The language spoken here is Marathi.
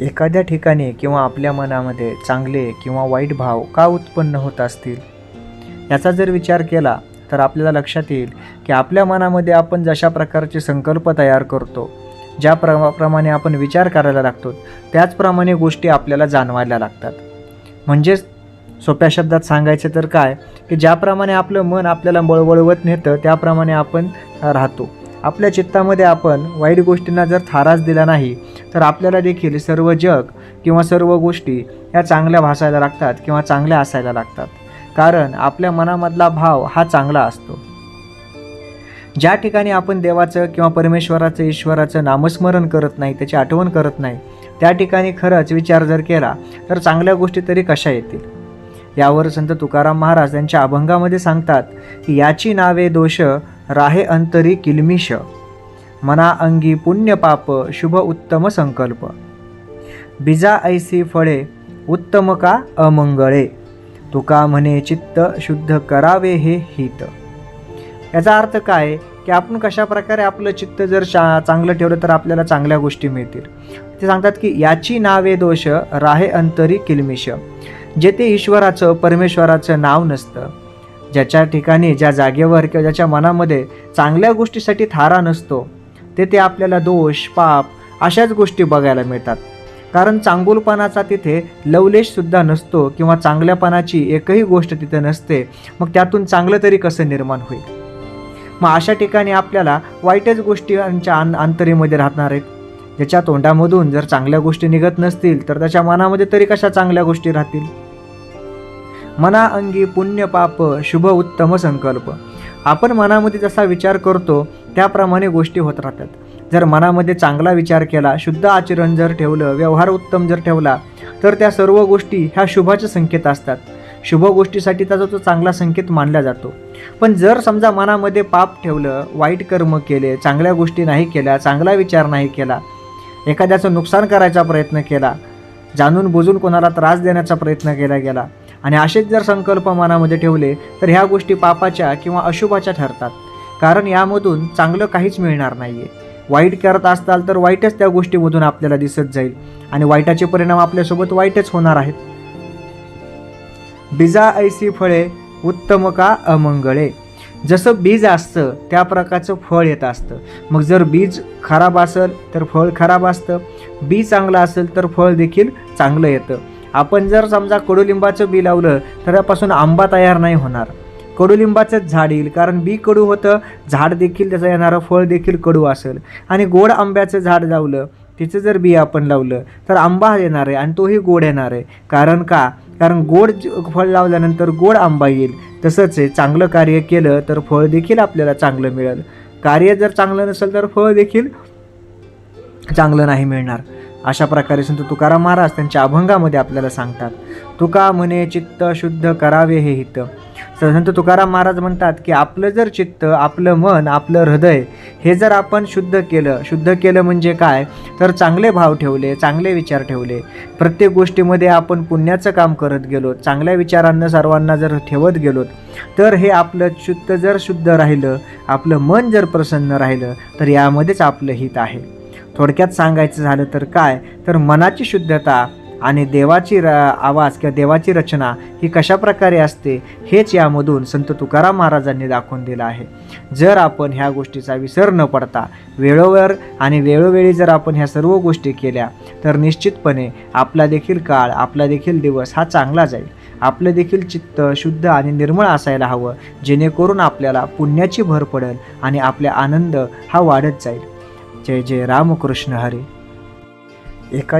एखाद्या ठिकाणी किंवा आपल्या मनामध्ये चांगले किंवा वाईट भाव का उत्पन्न होत असतील? याचा जर विचार केला तर आपल्याला लक्षात येईल की आपल्या मनामध्ये आपण जशा प्रकारचे संकल्प तयार करतो ज्या प्र प्रमाणे आपण विचार करायला लागतो त्याचप्रमाणे गोष्टी आपल्याला जाणवायला लागतात. म्हणजेच सोप्या शब्दात सांगायचं तर काय की ज्याप्रमाणे आपलं मन आपल्याला बळबळवत नेतं त्याप्रमाणे आपण राहतो. आपल्या चित्तामध्ये आपण वाईट गोष्टींना जर थारास दिला नाही तर आपल्याला देखील सर्व जग किंवा सर्व गोष्टी ह्या चांगल्या भासायला लागतात किंवा चांगल्या असायला लागतात. कारण आपल्या मनामधला भाव हा चांगला असतो. ज्या ठिकाणी आपण देवाचं किंवा परमेश्वराचं ईश्वराचं नामस्मरण करत नाही त्याची आठवण करत नाही त्या ठिकाणी खरंच विचार जर केला तर चांगल्या गोष्टी तरी कशा येतील? यावर संत तुकाराम महाराज यांच्या अभंगामध्ये सांगतात की याची नावे दोष राहे अंतरी किलमिश मना अंगी पुण्य पाप शुभ उत्तम संकल्प. बिजा ऐसी फळे उत्तम का अमंगळे? तुका म्हणे चित्त शुद्ध करावे हे हित. याचा अर्थ काय? की आपण कशा प्रकारे आपलं चित्त जर शा चांगलं ठेवलं तर आपल्याला चांगल्या गोष्टी मिळतील. ते सांगतात की याची नावे दोष राहे अंतरी किलमिश जेथे ईश्वराचं परमेश्वराचं नाव नसतं. ज्याच्या ठिकाणी ज्या जागेवर किंवा ज्याच्या मनामध्ये चांगल्या गोष्टीसाठी थारा नसतो तेथे आपल्याला दोष पाप अशाच गोष्टी बघायला मिळतात. कारण चांगुलपणाचा तिथे लवलेशसुद्धा नसतो किंवा चांगल्यापणाची एकही गोष्ट तिथे नसते मग त्यातून चांगलं तरी कसं निर्माण होईल? मग अशा ठिकाणी आपल्याला वाईटच गोष्टींच्या आं अंतरीमध्ये राहणार आहेत. ज्याच्या तोंडामधून जर चांगल्या गोष्टी निघत नसतील तर त्याच्या मनामध्ये तरी कशा चांगल्या गोष्टी राहतील? मना अंगी पुण्य पाप शुभ उत्तम संकल्प. आपण मनामध्ये जसा विचार करतो त्याप्रमाणे गोष्टी होत राहतात. जर मनामध्ये चांगला विचार केला शुद्ध आचरण जर ठेवलं व्यवहार उत्तम जर ठेवला तर त्या सर्व गोष्टी ह्या शुभाचे संकेत असतात. शुभ गोष्टीसाठी त्याचा तो चांगला संकेत मानला जातो. पण जर समजा मनामध्ये पाप ठेवलं वाईट कर्म केले चांगल्या गोष्टी नाही केल्या चांगला विचार नाही केला एखाद्याचं नुकसान करायचा प्रयत्न केला जाणून बुजून कोणाला त्रास देण्याचा प्रयत्न केला गेला आणि असेच जर संकल्प मनामध्ये ठेवले तर ह्या गोष्टी पापाच्या किंवा अशुभाच्या ठरतात. कारण यामधून चांगलं काहीच मिळणार नाही आहे वाईट करत असताल तर वाईटच त्या गोष्टीमधून आपल्याला दिसत जाईल आणि वाईटाचे परिणाम आपल्यासोबत वाईटच होणार आहेत. बीजा ऐसी फळे उत्तम का अमंगळे? जसं बीज असतं त्या प्रकारचं फळ येत असतं. मग जर बीज खराब असेल तर फळ खराब असतं. बी चांगलं असेल तर फळ देखील चांगलं येतं. आपण जर समजा कडुलिंबाचं बी लावलं तर त्यापासून आंबा तयार नाही होणार. कडुलिंबाचंच झाड येईल कारण बी कडू होतं झाड देखील त्याचं येणारं फळ देखील कडू असेल. आणि गोड आंब्याचं झाड लावलं तिचं जर बी आपण लावलं तर आंबा येणार आहे आणि तोही गोड येणार आहे. कारण का? कारण गोड फळ लावल्यानंतर गोड आंबा येईल. तसंच आहे चांगलं कार्य केलं तर फळ देखील आपल्याला चांगलं मिळेल. कार्य जर चांगलं नसेल तर फळ देखील चांगलं नाही मिळणार. अशा प्रकारे संत तुकाराम महाराज त्यांच्या अभंगामध्ये आपल्याला सांगतात. तुका म्हणे चित्त शुद्ध करावे हे हित. संत तुकाराम महाराज म्हणतात की आपलं जर चित्त आपलं मन आपलं हृदय हे जर आपण शुद्ध केलं शुद्ध केलं म्हणजे काय? तर चांगले भाव ठेवले चांगले विचार ठेवले. प्रत्येक गोष्टीमध्ये आपण पुण्याचं काम करत गेलो चांगल्या विचारांना सर्वांना जर ठेवत गेलो तर हे आपलं शुद्ध जर शुद्ध राहिलं आपलं मन जर प्रसन्न राहिलं तर यामध्येच आपलं हित आहे. थोडक्यात सांगायचं झालं तर काय? तर मनाची शुद्धता आणि देवाची र आवाज किंवा देवाची रचना ही कशा प्रकारे असते हेच यामधून संत तुकाराम महाराजांनी दाखवून दिलं आहे. जर आपण ह्या गोष्टीचा विसर न पडता वेळोवर आणि वेळोवेळी जर आपण ह्या सर्व गोष्टी केल्या तर निश्चितपणे आपला देखील काळ आपला देखील दिवस हा चांगला जाईल. आपलं देखील चित्त शुद्ध आणि निर्मळ असायला हवं जेणेकरून आपल्याला पुण्याची भर पडेल आणि आपला आनंद हा वाढत जाईल. जय जय रामकृष्ण हरी एका